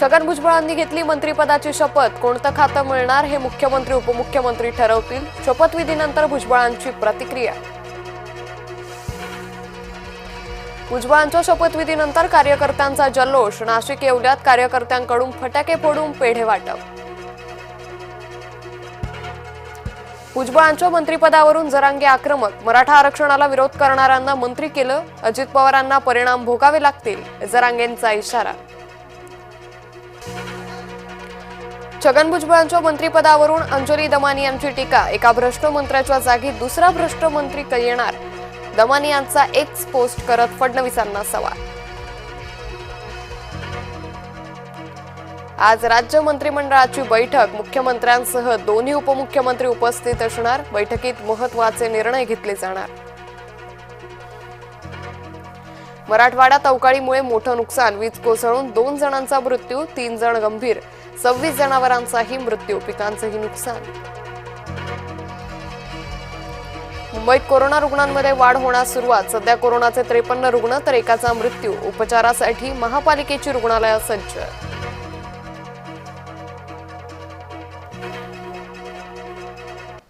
छगन भुजबळांनी घेतली मंत्रिपदाची शपथ. कोणतं खातं मिळणार हे मुख्यमंत्री उपमुख्यमंत्री ठरवतील? शपथविधीनंतर भुजबळांची प्रतिक्रिया. भुजबळांच्या शपथविधीनंतर कार्यकर्त्यांचा जल्लोष. नाशिक येवल्यात कार्यकर्त्यांकडून फटाके फोडून पेढे वाटप. भुजबळांच्या मंत्रिपदावरून जरांगे आक्रमक. मराठा आरक्षणाला विरोध करणाऱ्यांना मंत्री केलं. अजित पवारांना परिणाम भोगावे लागतील. जरांगेंचा इशारा. छगन भुजबळांच्या मंत्रिपदावरून अंजली दमानी यांची टीका. एका भ्रष्ट मंत्र्याच्या जागी दुसरा भ्रष्ट मंत्री क- येणार? दमानी यांचा एक्स पोस्ट करत फडणवीसांना सवाल. आज राज्य मंत्रिमंडळाची बैठक. मुख्यमंत्र्यांसह दोन्ही उपमुख्यमंत्री उपस्थित असणार. बैठकीत महत्त्वाचे निर्णय घेतले जाणार. मराठवाड्यात अवकाळीमुळे मोठं नुकसान. वीज कोसळून दोन जणांचा मृत्यू तीन जण गंभीर. सव्वीस जनावरांचाही मृत्यू पिकांचंही नुकसान. मुंबईत कोरोना रुग्णांमध्ये वाढ होण्यास सुरुवात. सध्या कोरोनाचे त्रेपन्न रुग्ण तर एकाचा मृत्यू. उपचारासाठी महापालिकेची रुग्णालयं सज्ज